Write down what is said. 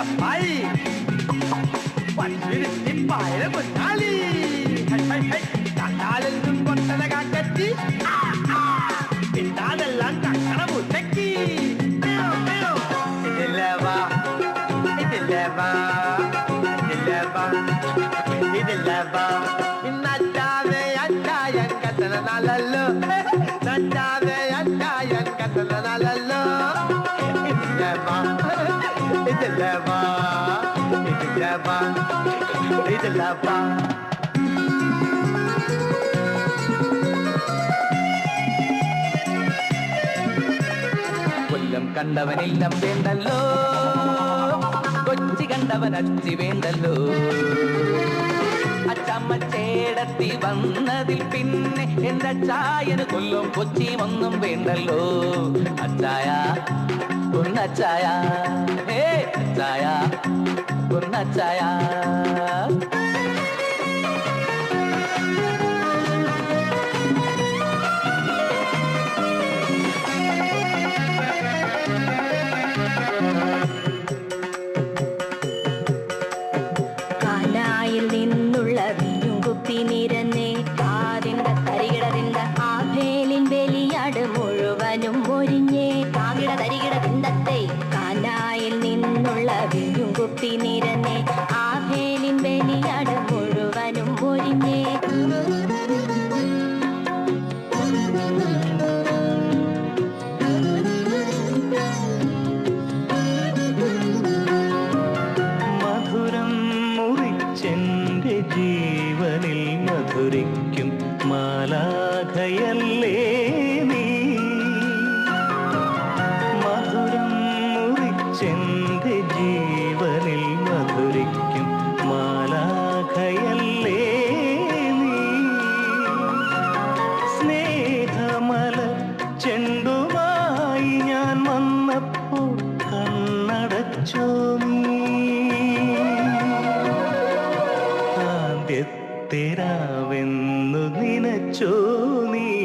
了牌，万军兵败了滚哪里？嘿嘿嘿，大家人人光在那干个鸡，啊啊，别打的烂蛋，看他不得鸡，没有没有，一点来吧，一点来吧，一点来吧，一点来吧，那家的呀家呀，看咱那那了，那家的呀家呀。ഇതില്ലവാ ഇതില്ലവാ ഇതില്ലവാ. കൊല്ലം കണ്ടവനെല്ലാം വേണ്ടല്ലോ കൊച്ചി കണ്ടവൻ അച്ചി വേണ്ടല്ലോ. അച്ചമ്മ ചേടത്തി വന്നതിൽ പിന്നെ എന്റെ ചായന് കൊല്ലം കൊച്ചി ഒന്നും വേണ്ടല്ലോ. അച്ചായ പൊന്നച്ചായ ഹേ അച്ചായ പൊന്നച്ചായ കാനായിൽ തരികിട കാനായിൽ നിന്നുള്ള വീഞ്ഞും നിരന്നെ ആഭേലിൻ ബലിയാട് മുഴുവനും ഒഴിഞ്ഞേ. മധുരം മുറിച്ചെന്റെ ജീവനിൽ മധുരിക്കും ജീവനിൽ മധുരിക്കും മാലാഖയല്ലേ നീ. സ്നേഹമല ചെണ്ടുമായി ഞാൻ വന്നപ്പോൾ കണ്ണടച്ചോ നീ. ആദ്യത്തെ രാവെന്നു നിനച്ചോ നീ.